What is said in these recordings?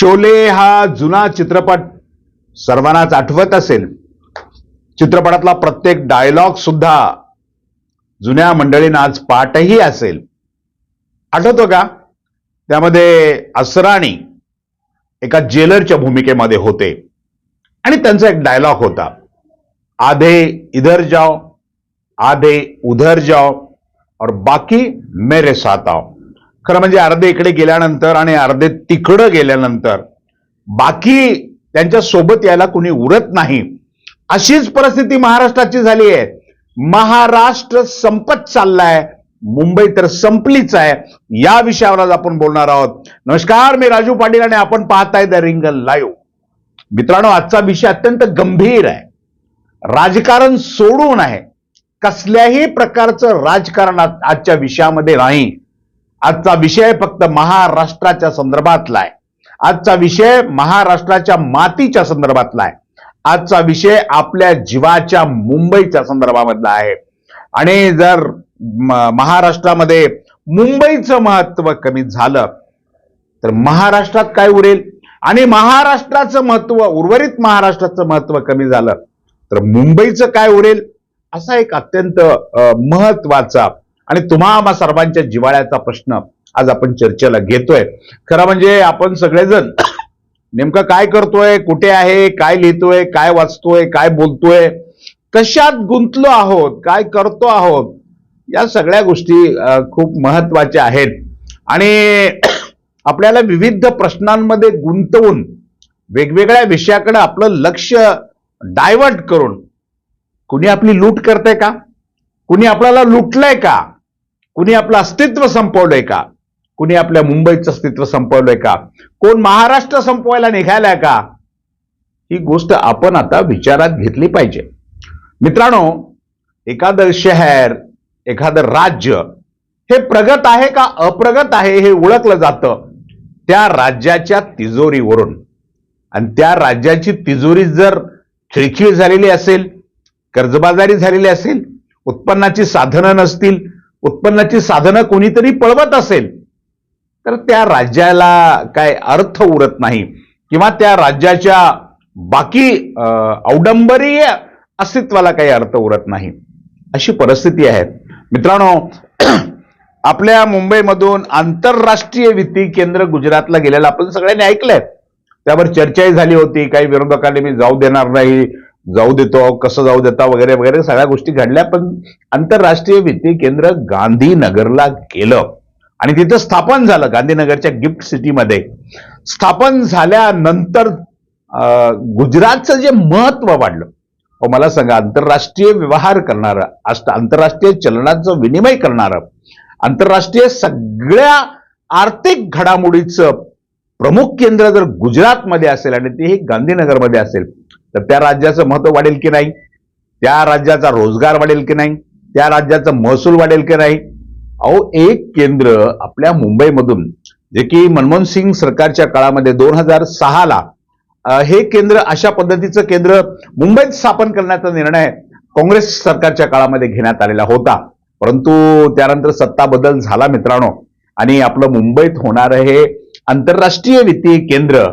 शोले हा जुना चित्रपट सर्वांनाच आठवत असेल. चित्रपटातला प्रत्येक डायलॉग सुद्धा जुन्या मंडळींना आज पाठही असेल. आठवतो का? त्यामध्ये असराणी एका जेलरच्या भूमिकेमध्ये होते. आणि त्यांचा एक डायलॉग होता. आधे इधर जाओ आधे उधर जाओ और बाकी मेरे साथ आओ. खरं म्हणजे अर्धे इकडे गेल्यानंतर आणि अर्धे तिकडं गेल्यानंतर बाकी त्यांच्यासोबत यायला कुणी उरत नाही. अशीच परिस्थिती महाराष्ट्राची झाली आहे. महाराष्ट्र संपत चाललाय. मुंबई तर संपलीच आहे. या विषयावर आज आपण बोलणार आहोत. नमस्कार मी राजू पाटील आणि आपण पाहताय द रिंगल लाईव्ह. मित्रांनो आजचा विषय अत्यंत गंभीर आहे. राजकारण सोडून आहे. कसल्याही प्रकारचं राजकारण आजच्या विषयामध्ये नाही. आजचा विषय फक्त महाराष्ट्राच्या संदर्भातला आहे आजचा विषय महाराष्ट्राच्या मातीच्या संदर्भातला आहे. आजचा विषय आपल्या जीवाच्या मुंबईच्या संदर्भामधला आहे. आणि जर महाराष्ट्रामध्ये मुंबईचं महत्त्व कमी झालं तर महाराष्ट्रात काय उरेल? आणि महाराष्ट्राचं महत्त्व उर्वरित महाराष्ट्राचं महत्त्व कमी झालं तर मुंबईचं काय उरेल? असा एक अत्यंत महत्त्वाचा आणि तुम्हा आम्हा सर्वांच्या जिवाळ्याचा प्रश्न आज आपण चर्चेला घेतोय. खरं म्हणजे आपण सगळेजण नेमकं काय करतोय कुठे आहे काय लिहितोय काय वाचतोय काय बोलतोय कशात गुंतलो आहोत काय करतो आहोत या सगळ्या गोष्टी खूप महत्त्वाच्या आहेत. आणि आपल्याला विविध प्रश्नांमध्ये गुंतवून वेगवेगळ्या विषयाकडे आपलं लक्ष डायव्हर्ट करून कुणी आपली लूट करतंय का? कुणी आपल्याला लुटलंय का? कुणी आपलं अस्तित्व संपवलंय का? कुणी आपल्या मुंबईचं अस्तित्व संपवलंय का? कोण महाराष्ट्र संपवायला निघालाय का? ही गोष्ट आपण आता विचारात घेतली पाहिजे. मित्रांनो एखादं शहर एखादं राज्य हे प्रगत आहे का अप्रगत आहे हे ओळखलं जातं त्या राज्याच्या तिजोरीवरून. आणि त्या राज्याची तिजोरी जर खिळखिळ झालेली असेल कर्जबाजारी झालेली असेल उत्पन्नाची साधनं नसतील उत्पन्नाची साधनं कोणीतरी पळवत असेल तर त्या राज्याला काय अर्थ उरत नाही. किंवा त्या राज्याच्या बाकी औडंबरीय अवडंबरीय अस्तित्वाला काही अर्थ उरत नाही. अशी परिस्थिती आहे. मित्रांनो आपल्या मुंबईमधून आंतरराष्ट्रीय वित्तीय केंद्र गुजरातला गेलेलं आपण सगळ्यांनी ऐकलंय. त्यावर चर्चाही झाली होती काही विरोधकांनी मी जाऊ देणार नाही जाऊ देतो कसं जाऊ देता वगैरे वगैरे सगळ्या गोष्टी घडल्या पण आंतरराष्ट्रीय वित्तीय केंद्र गांधीनगरला गेलं. आणि तिथं स्थापन झालं गांधीनगरच्या गिफ्ट सिटीमध्ये. स्थापन झाल्यानंतर अं, गुजरातचं जे महत्त्व वाढलं. मला सांगा आंतरराष्ट्रीय व्यवहार करणारं आंतरराष्ट्रीय चलनाचं विनिमय करणारं आंतरराष्ट्रीय सगळ्या आर्थिक घडामोडीचं प्रमुख केंद्र जर गुजरातमध्ये असेल आणि तेही गांधीनगरमध्ये असेल तर त्या राज्याचं महत्त्व वाढेल की नाही? त्या राज्याचा रोजगार वाढेल की नाही? त्या राज्याचा महसूल वाढेल की नाही? अहो एक केंद्र आपल्या मुंबईमधून जे की मनमोहन सिंग सरकारच्या काळामध्ये दोन हजार सहाला हे केंद्र अशा पद्धतीचं केंद्र मुंबईत स्थापन करण्याचा निर्णय काँग्रेस सरकारच्या काळामध्ये घेण्यात आलेला होता. परंतु त्यानंतर सत्ता बदल झाला मित्रांनो. आणि आपलं मुंबईत होणारं हे आंतरराष्ट्रीय वित्तीय केंद्र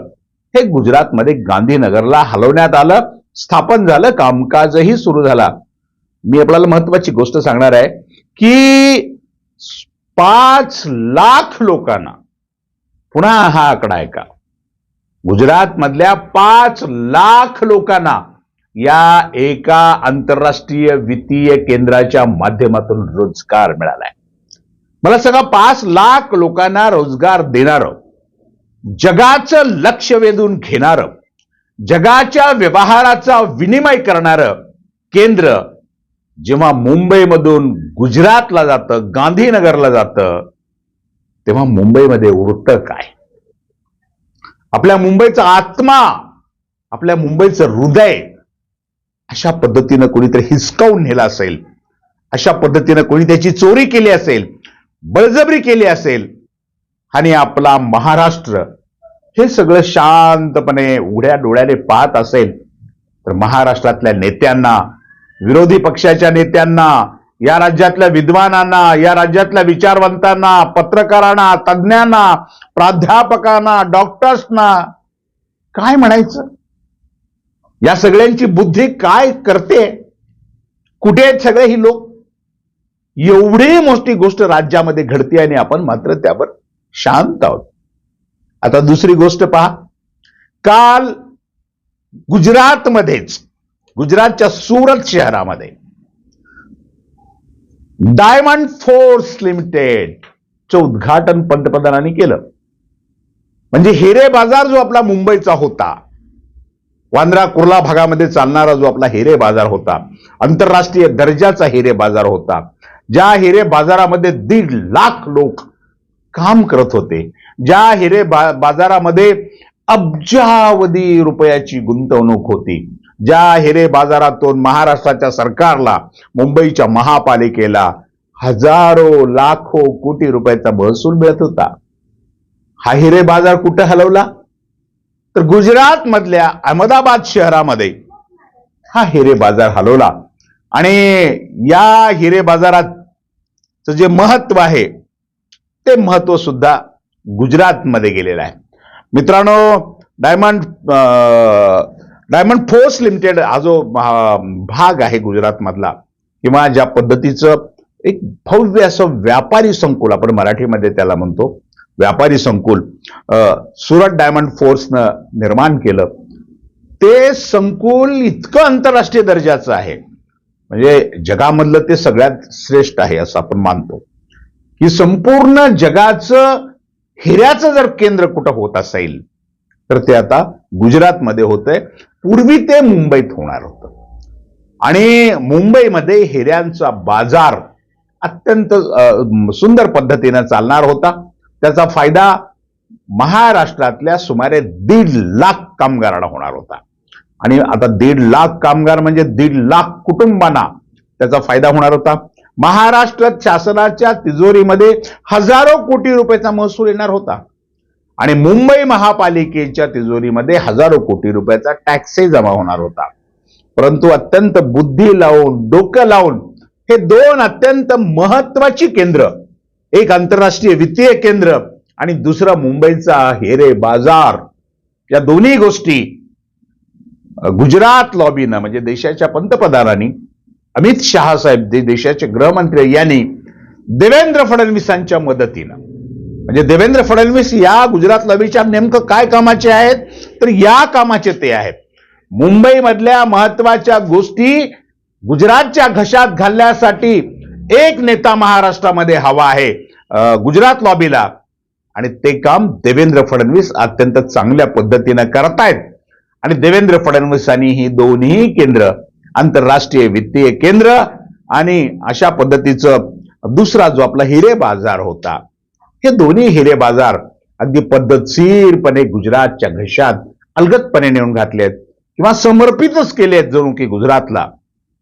हे गुजरातमध्ये गांधीनगरला हलवण्यात आलं स्थापन झालं कामकाजही सुरू झाला. मी आपल्याला महत्वाची गोष्ट सांगणार आहे की पाच लाख लोकांना पुन्हा हा आकडा आहे का गुजरातमधल्या पाच लाख लोकांना या एका आंतरराष्ट्रीय वित्तीय केंद्राच्या माध्यमातून रोजगार मिळालाय. मला सांगा पाच लाख लोकांना रोजगार देणारं जगाचं लक्ष वेधून घेणारं जगाच्या व्यवहाराचा विनिमय करणारं केंद्र जेव्हा मुंबईमधून गुजरातला जातं गांधीनगरला जातं तेव्हा मुंबईमध्ये उरतं काय? आपल्या मुंबईचा आत्मा आपल्या मुंबईचं हृदय अशा पद्धतीनं कोणीतरी हिसकावून नेला असेल अशा पद्धतीनं कोणी त्याची चोरी केली असेल बळजबरी केली असेल आणि आपला महाराष्ट्र हे सगळं शांतपणे उघड्या डोळ्याने पाहत असेल तर महाराष्ट्रातल्या नेत्यांना विरोधी पक्षाच्या नेत्यांना या राज्यातल्या विद्वानांना या राज्यातल्या विचारवंतांना पत्रकारांना तज्ज्ञांना प्राध्यापकांना डॉक्टर्सना काय म्हणायचं? या सगळ्यांची बुद्धी काय करते? कुठे आहेत सगळे ही लोक? एवढी मोठी गोष्ट राज्यामध्ये घडते आणि आपण मात्र त्यावर शांत आहोत. आता दुसरी गोष्ट पहा. काल गुजरातमध्येच गुजरातच्या सुरत शहरामध्ये डायमंड फोर्स लिमिटेडचं उद्घाटन पंतप्रधानांनी केलं. म्हणजे हिरे बाजार जो आपला मुंबईचा होता वांद्रा कुर्ला भागामध्ये चालणारा जो आपला हिरे बाजार होता आंतरराष्ट्रीय दर्जाचा हिरे बाजार होता ज्या हिरे बाजारामध्ये दीड लाख लोक काम करत होते. ज्या हिरे बा बाजारामध्ये अब्जावधी रुपयाची गुंतवणूक होती. ज्या हिरे बाजारातून महाराष्ट्राच्या सरकारला मुंबईच्या महापालिकेला हजारो लाखो कोटी रुपयाचा महसूल मिळत होता. हा हिरे बाजार कुठे हलवला? तर गुजरात मधल्या अहमदाबाद शहरामध्ये हा हिरे बाजार हलवला. आणि या हिरे बाजारात जे महत्त्व आहे ते महत्त्व सुद्धा गुजरातमध्ये गेलेलं आहे. मित्रांनो डायमंड डायमंड फोर्स लिमिटेड हा जो भाग आहे गुजरातमधला किंवा ज्या पद्धतीचं एक भव्य असं व्यापारी संकुल आपण मराठीमध्ये त्याला म्हणतो व्यापारी संकुल सुरत डायमंड फोर्सनं निर्माण केलं. ते संकुल इतकं आंतरराष्ट्रीय दर्जाचं आहे. म्हणजे जगामधलं ते सगळ्यात श्रेष्ठ आहे असं आपण मानतो. ही संपूर्ण जगाचं हिऱ्याचं जर केंद्र कुठं होत असेल तर ते आता गुजरातमध्ये होतंय. पूर्वी ते मुंबईत होणार होतं. आणि मुंबईमध्ये हिऱ्यांचा बाजार अत्यंत सुंदर पद्धतीनं चालणार होता. त्याचा फायदा महाराष्ट्रातल्या सुमारे दीड लाख कामगारांना होणार होता. आणि आता दीड लाख कामगार म्हणजे दीड लाख कुटुंबांना त्याचा फायदा होणार होता. महाराष्ट्र शासनाच्या तिजोरीमध्ये हजारो कोटी रुपयाचा महसूल येणार होता. आणि मुंबई महापालिकेच्या तिजोरीमध्ये हजारो कोटी रुपयाचा टॅक्सही जमा होणार होता. परंतु अत्यंत बुद्धी लावून डोकं लावून हे दोन अत्यंत महत्वाची केंद्र एक आंतरराष्ट्रीय वित्तीय केंद्र आणि दुसरं मुंबईचा हेरे बाजार या दोन्ही गोष्टी गुजरात लॉबीनं म्हणजे देशाच्या पंतप्रधानांनी अमित शहा साहेब जे देशाचे गृहमंत्री यांनी देवेंद्र फडणवीसांच्या मदतीनं म्हणजे देवेंद्र फडणवीस या गुजरात लॉबीच्या नेमकं काय कामाचे आहेत? तर या कामाचे ते आहेत. मुंबईमधल्या महत्त्वाच्या गोष्टी गुजरातच्या घशात घालण्यासाठी एक नेता महाराष्ट्रामध्ये हवा आहे गुजरात लॉबीला. आणि ते काम देवेंद्र फडणवीस अत्यंत चांगल्या पद्धतीनं करतायत. आणि देवेंद्र फडणवीसांनी ही दोन्ही केंद्र आंतरराष्ट्रीय वित्तीय केंद्र आणि अशा पद्धतीचं दुसरा जो आपला हिरे बाजार होता हे दोन्ही हिरे बाजार अगदी पद्धतशीरपणे गुजरातच्या घशात अलगतपणे नेऊन घातले आहेत किंवा समर्पितच केले आहेत जणू की गुजरातला.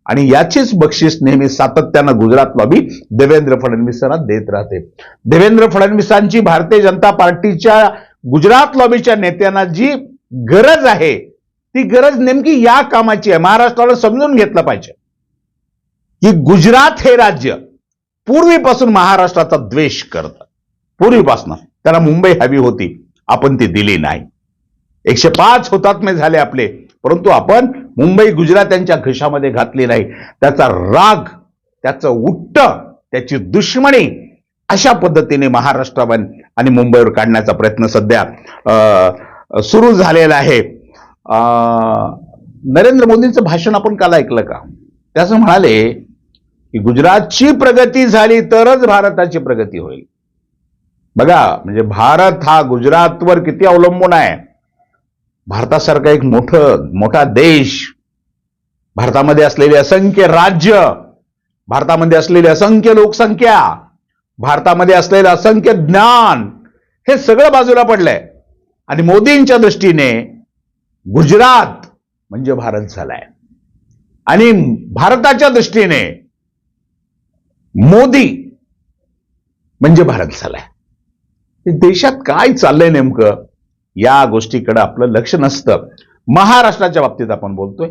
आणि याचीच बक्षीस नेहमी सातत्यानं गुजरात लॉबी देवेंद्र फडणवीसांना देत राहते. देवेंद्र फडणवीसांची भारतीय जनता पार्टीच्या गुजरात लॉबीच्या नेत्यांना जी गरज आहे ती गरज नेमकी या कामाची आहे. महाराष्ट्राला समजून घेतलं पाहिजे. की गुजरात हे राज्य पूर्वीपासून महाराष्ट्राचा द्वेष करतं. पूर्वीपासून. त्याला मुंबई हवी होती. आपण ती दिली नाही. एकशे पाच हुतात्मे झाले आपले. परंतु आपण मुंबई गुजरात यांच्या घशामध्ये घातली नाही. त्याचा राग त्याचं उट्ट त्याची दुश्मनी अशा पद्धतीने महाराष्ट्रावर आणि मुंबईवर काढण्याचा प्रयत्न सध्या सुरू झालेला आहे. नरेंद्र मोदींचं भाषण आपण काल ऐकलं का? त्याचं म्हणाले की गुजरातची प्रगती झाली तरच भारताची प्रगती होईल. बघा म्हणजे भारत हा गुजरातवर किती अवलंबून आहे. भारतासारखा एक मोठं मोठा देश भारतामध्ये असलेले असंख्य राज्य भारतामध्ये असलेली असंख्य लोकसंख्या भारतामध्ये असलेलं असंख्य ज्ञान हे सगळं बाजूला पडलंय. आणि मोदींच्या दृष्टीने गुजरात म्हणजे भारत झालाय. आणि भारताच्या दृष्टीने मोदी म्हणजे भारत झालाय. देशात काय चाललंय नेमकं? या गोष्टीकडे आपलं लक्ष नसतं. महाराष्ट्राच्या बाबतीत आपण बोलतोय.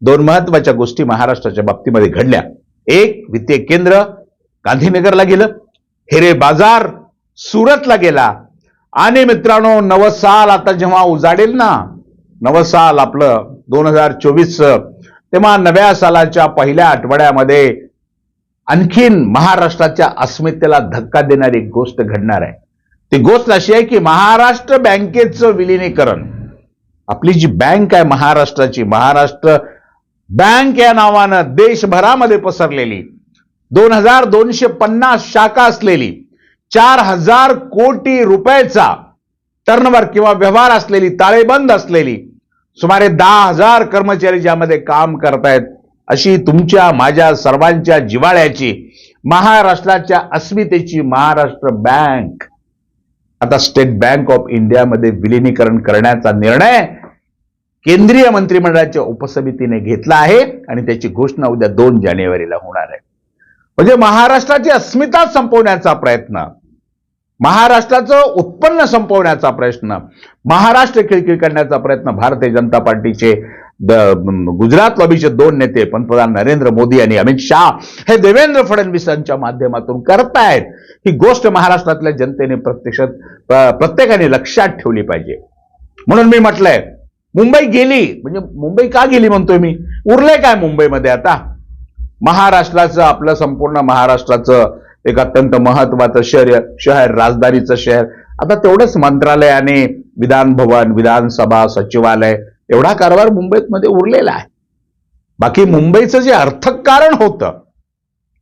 दोन महत्त्वाच्या गोष्टी महाराष्ट्राच्या बाबतीमध्ये घडल्या. एक वित्तीय केंद्र गांधीनगरला गेलं. हिरे बाजार सुरतला गेला. आणि मित्रांनो नवं साल आता जेव्हा उजाडेल ना नवं साल आपलं दोन हजार चोवीस तेव्हा नव्या सालाच्या पहिल्या आठवड्यामध्ये आणखीन महाराष्ट्राच्या अस्मितेला धक्का देणारी एक गोष्ट घडणार आहे. ती गोष्ट अशी आहे की महाराष्ट्र बँकेचं विलिनीकरण. आपली जी बँक आहे महाराष्ट्राची महाराष्ट्र बँक या नावानं देशभरामध्ये पसरलेली दोन हजार दोनशे पन्नास शाखा असलेली चार हजार कोटी रुपयाचा टर्नवर किंवा व्यवहार असलेली ताळेबंद असलेली सुमारे दहा हजार कर्मचारी ज्यामध्ये काम करतायत अशी तुमच्या माझ्या सर्वांच्या जिवाळ्याची महाराष्ट्राच्या अस्मितेची महाराष्ट्र बँक आता स्टेट बँक ऑफ इंडियामध्ये विलिनीकरण करण्याचा निर्णय केंद्रीय मंत्रिमंडळाच्या उपसमितीने घेतला आहे आणि त्याची घोषणा उद्या दोन जानेवारीला होणार आहे. म्हणजे महाराष्ट्राची अस्मिता संपवण्याचा प्रयत्न महाराष्ट्राचं उत्पन्न संपवण्याचा प्रयत्न महाराष्ट्र खिळखिळ करण्याचा प्रयत्न भारतीय जनता पार्टीचे गुजरात लॉबीचे दोन नेते पंतप्रधान नरेंद्र मोदी आणि अमित शाह हे देवेंद्र फडणवीसांच्या माध्यमातून करतायत. ही गोष्ट महाराष्ट्रातल्या जनतेने प्रत्यक्षात प्रत्येकाने लक्षात ठेवली पाहिजे. म्हणून मी म्हटलंय मुंबई गेली म्हणजे मुंबई का गेली म्हणतोय मी? उरले काय मुंबईमध्ये आता? महाराष्ट्राचं आपलं संपूर्ण महाराष्ट्राचं एक अत्यंत महत्वाचं शहर शहर राजधानीचं शहर. आता तेवढंच मंत्रालयाने विधान भवन विधानसभा सचिवालय एवढा कारभार मुंबईत मध्ये उरलेला आहे. बाकी मुंबईचं जे अर्थक कारण होतं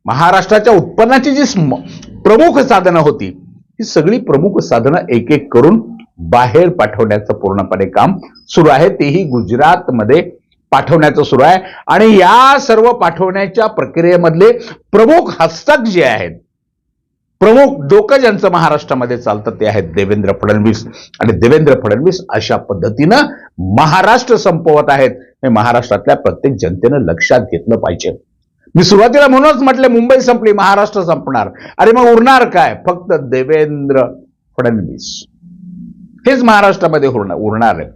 महाराष्ट्राच्या उत्पन्नाची जी स्म- प्रमुख साधनं होती ही सगळी प्रमुख साधनं एक एक करून बाहेर पाठवण्याचं पूर्णपणे काम सुरू आहे. तेही गुजरातमध्ये पाठवण्याचं सुरू आहे. आणि या सर्व पाठवण्याच्या प्रक्रियेमधले प्रमुख हस्तक जे आहेत प्रमुख डोकं ज्यांचं महाराष्ट्रामध्ये चालतं ते आहेत देवेंद्र फडणवीस. आणि देवेंद्र फडणवीस अशा पद्धतीनं महाराष्ट्र संपवत आहेत. हे महाराष्ट्रातल्या प्रत्येक जनतेनं लक्षात घेतलं पाहिजे. मी सुरुवातीला म्हणूनच म्हटलं मुंबई संपली महाराष्ट्र संपणार. अरे मग उरणार काय? फक्त देवेंद्र फडणवीस. हेच महाराष्ट्रामध्ये उरणार आहे.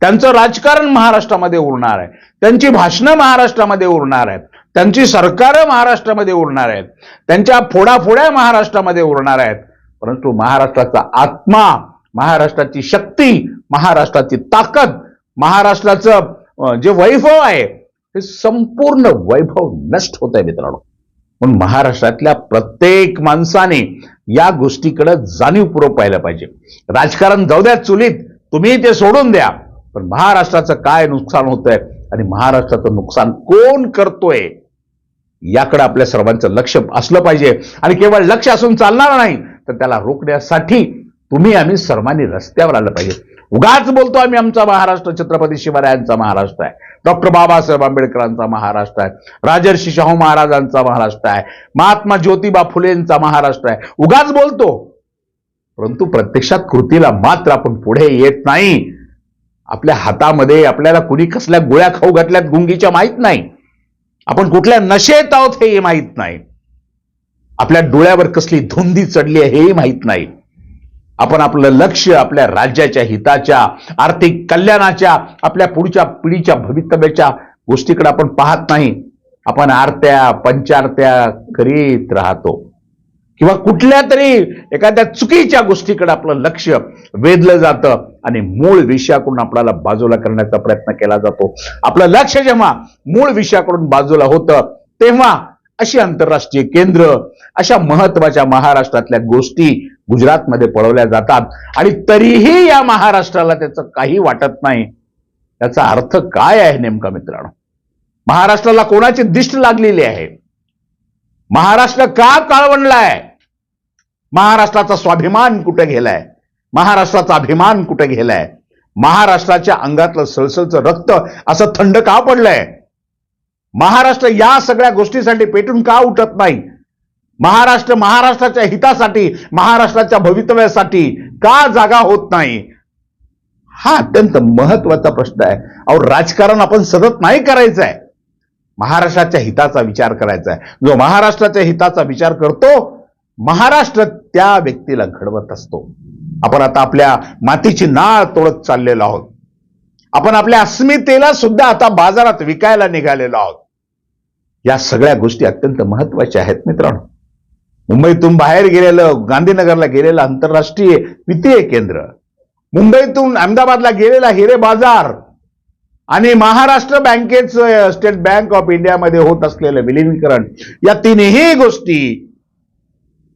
त्यांचं राजकारण महाराष्ट्रामध्ये उरणार आहे. त्यांची भाषणं महाराष्ट्रामध्ये उरणार आहेत. त्यांची सरकारं महाराष्ट्रामध्ये उरणार आहेत. त्यांच्या फोडाफोड्या महाराष्ट्रामध्ये उरणार आहेत. परंतु महाराष्ट्राचा आत्मा महाराष्ट्राची शक्ती महाराष्ट्राची ताकद महाराष्ट्राचं जे वैभव आहे हे संपूर्ण वैभव नष्ट होत आहे मित्रांनो. म्हणून महाराष्ट्रातल्या प्रत्येक माणसाने या गोष्टीकडे जाणीवपूर्वक पाहिलं पाहिजे. राजकारण जाऊ द्या चुलीत तुम्ही ते सोडून द्या. पण महाराष्ट्राचं काय नुकसान होतंय आणि महाराष्ट्राचं नुकसान कोण करतोय याकडे आपल्या सर्वांचं लक्ष असलं पाहिजे. आणि केवळ लक्ष असून चालणार नाही तर त्याला रोखण्यासाठी तुम्ही आम्ही सर्वांनी रस्त्यावर आलं पाहिजे. उगाच बोलतो आम्ही आमचा महाराष्ट्र छत्रपती शिवरायांचा महाराष्ट्र आहे. डॉक्टर बाबासाहेब आंबेडकरांचा महाराष्ट्र आहे. राजर्षी शाहू महाराजांचा महाराष्ट्र आहे. महात्मा ज्योतिबा फुलेंचा महाराष्ट्र आहे. उगाच बोलतो. परंतु प्रत्यक्षात कृतीला मात्र आपण पुढे येत नाही. आपल्या हातामध्ये आपल्याला कुणी कसल्या गोळ्या खाऊ घातल्यात गुंगीच्या माहीत नाही. आपण कुठल्या नशेत आहोत हेही माहीत नाही. आपल्या डोळ्यावर कसली धुंदी चढली आहे हेही माहीत नाही. आपण आपलं लक्ष आपल्या राज्याच्या हिताच्या आर्थिक कल्याणाच्या आपल्या पुढच्या पिढीच्या भवितव्याच्या गोष्टीकडे आपण पाहत नाही. आपण आरत्या पंचारत्या करीत राहतो. किंवा कुठल्या तरी एखाद्या चुकीच्या गोष्टीकडे आपलं लक्ष वेधलं जातं आणि मूळ विषयाकडून आपल्याला बाजूला करण्याचा प्रयत्न केला जातो. आपलं लक्ष जेव्हा मूळ विषयाकडून बाजूला होतं तेव्हा अशी आंतरराष्ट्रीय केंद्र अशा महत्त्वाच्या महाराष्ट्रातल्या गोष्टी गुजरातमध्ये पळवल्या जातात. आणि तरीही या महाराष्ट्राला त्याचं काही वाटत नाही. त्याचा अर्थ काय आहे नेमका मित्रांनो? महाराष्ट्राला कोणाची दिष्ट लागलेली आहे? महाराष्ट्र का काळवणलाय महाराष्ट्राचा स्वाभिमान कुठे गेलाय? महाराष्ट्राचा अभिमान कुठे गेलाय? महाराष्ट्राच्या अंगातलं सळसळचं रक्त असं थंड का पडलंय? महाराष्ट्र या सगळ्या गोष्टीसाठी पेटून का उठत नाही? महाराष्ट्र महाराष्ट्राच्या हितासाठी महाराष्ट्राच्या भवितव्यासाठी का जागा होत नाही? हा अत्यंत महत्त्वाचा प्रश्न आहे. अहो राजकारण आपण सतत नाही करायचं आहे महाराष्ट्राच्या हिताचा विचार करायचा आहे जो महाराष्ट्राच्या हिताचा विचार करतो महाराष्ट्र त्या व्यक्तीला घडवत असतो. आपण आता आपल्या मातीची नाळ तोडत चाललेलो आहोत. आपण आपल्या अस्मितेला सुद्धा आता बाजारात विकायला निघालेलो आहोत. या सगळ्या गोष्टी अत्यंत महत्त्वाच्या आहेत मित्रांनो. मुंबईतून बाहेर गेलेलं गांधीनगरला गेलेलं आंतरराष्ट्रीय वित्तीय केंद्र. मुंबईतून अहमदाबादला गेलेला हिरे बाजार. आणि महाराष्ट्र बँकेचं स्टेट बँक ऑफ इंडियामध्ये होत असलेलं विलीनीकरण. या तीनही गोष्टी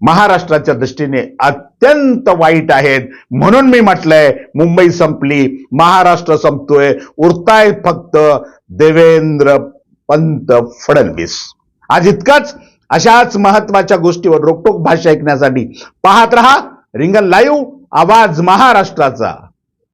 महाराष्ट्राच्या दृष्टीने अत्यंत वाईट आहेत. म्हणून मी म्हटलंय मुंबई संपली महाराष्ट्र संपतोय. उरताय फक्त देवेंद्र पंत फडणवीस. आज इतकंच. अशाच महत्त्वाच्या गोष्टीवर रोकटोक भाषा ऐकण्यासाठी पाहत रहा. रिंगण लाईव्ह आवाज महाराष्ट्राचा.